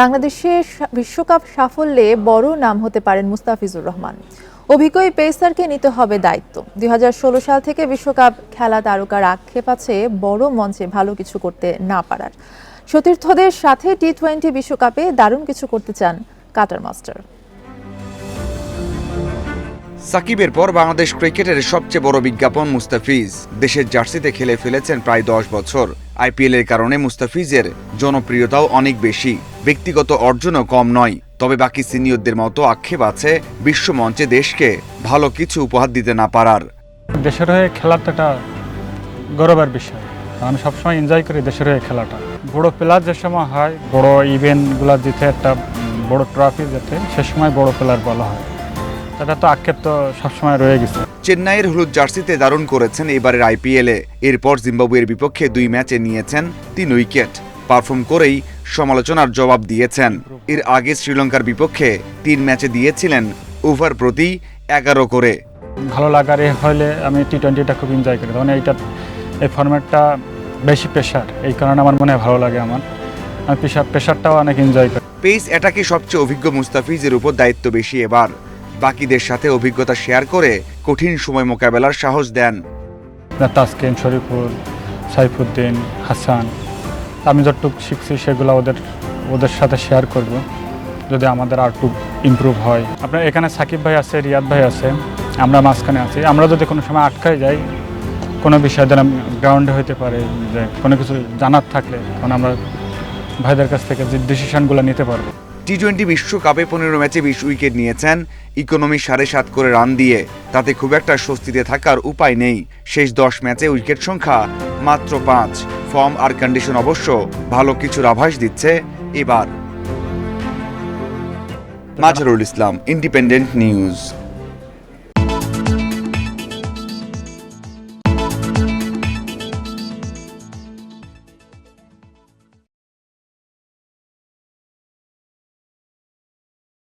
বাংলাদেশের বিশ্বকাপ সাফল্যে বড় নাম হতে পারেন মুস্তাফিজুর রহমান। অভিজ্ঞ পেসারকে নিতে হবে দায়িত্ব। দু হাজার ষোলো সাল থেকে বিশ্বকাপ খেলা তারকার আক্ষেপ আছে বড় মঞ্চে ভালো কিছু করতে না পারার। সতীর্থদের সাথে টি টোয়েন্টি বিশ্বকাপে দারুণ কিছু করতে চান কাটার মাস্টার। সাকিবের পর বাংলাদেশ ক্রিকেটের সবচেয়ে বড় বিজ্ঞাপন মুস্তাফিজ। দেশের জার্সিতে খেলে ফেলেছেন প্রায় দশ বছর। আইপিএল এর কারণে মুস্তাফিজের জনপ্রিয়তাও অনেক বেশি। ব্যক্তিগত অর্জনও কম নয়। তবে বাকি সিনিয়রদের মতো আক্ষেপ আছে বিশ্বমঞ্চে দেশকে ভালো কিছু উপহার দিতে না পারার। দেশের হয়ে খেলাটা একটা গৌরবের বিষয়। আমি সবসময় এনজয় করি দেশের হয়ে খেলাটা। বড় প্লেয়ার যে সময় হয় বড় ইভেন্টগুলো জিতে একটা বড় ট্রফি যেতে সে সময় বড় প্লেয়ার বলা হয়। এটা তো আক্ষেপ তো সবসময় রয়ে গেছে। চেন্নাইয়ের হলুদ জার্সিতে দারুণ করেছেন এবারের আইপিএলে। এরপর জিম্বাবুয়ের বিপক্ষে দুই ম্যাচে নিয়েছেন তিন উইকেট। পারফর্ম করেই সমালোচনার জবাব দিয়েছেন। এর আগে শ্রীলঙ্কার বিপক্ষে তিন ম্যাচে দিয়েছিলেন ওভার প্রতি এগারো করে। ভালো লাগার হলে আমি টি টোয়েন্টিটা খুব এনজয় করি। তখন এইটা এই ফর্ম্যাটটা বেশি প্রেশার এই কারণে আমার মনে হয় ভালো লাগে আমার। আমি প্রেশার প্রেশারটাও অনেক এনজয় করি। পেস অ্যাটাকে সবচেয়ে অভিজ্ঞ মুস্তাফিজের উপর দায়িত্ব বেশি এবার? বাকিদের সাথে অভিজ্ঞতা শেয়ার করে কঠিন সময় মোকাবেলার সাহস দেন। তাসকিন শরীফুল সাইফুদ্দিন হাসান। আমি যতটুকু শিখছি সেগুলো ওদের ওদের সাথে শেয়ার করব, যদি আমাদের আর একটু ইমপ্রুভ হয়। আপনার এখানে সাকিব ভাই আছে, রিয়াদ ভাই আছে, আমরা মাঝখানে আছি। আমরা যদি কোনো সময় আটকায় যাই, কোনো বিষয় দ্বারা গ্রাউন্ডে হতে পারে, যে কোনো কিছু জানার থাকলে, তখন আমরা ভাইদের কাছ থেকে যে ডিসিশনগুলো নিতে পারব। টি টোয়েন্টি বিশ্বকাপে পনেরো ম্যাচে বিশ উইকেট নিয়েছেন। ইকোনমি সাড়ে সাত করে রান দিয়ে, তাতে খুব একটা স্বস্তিতে থাকার উপায় নেই। শেষ দশ ম্যাচে উইকেট সংখ্যা মাত্র পাঁচ। ফর্ম আর কন্ডিশন অবশ্য ভালো কিছুর আভাস দিচ্ছে এবার। Mazharul Islam independent news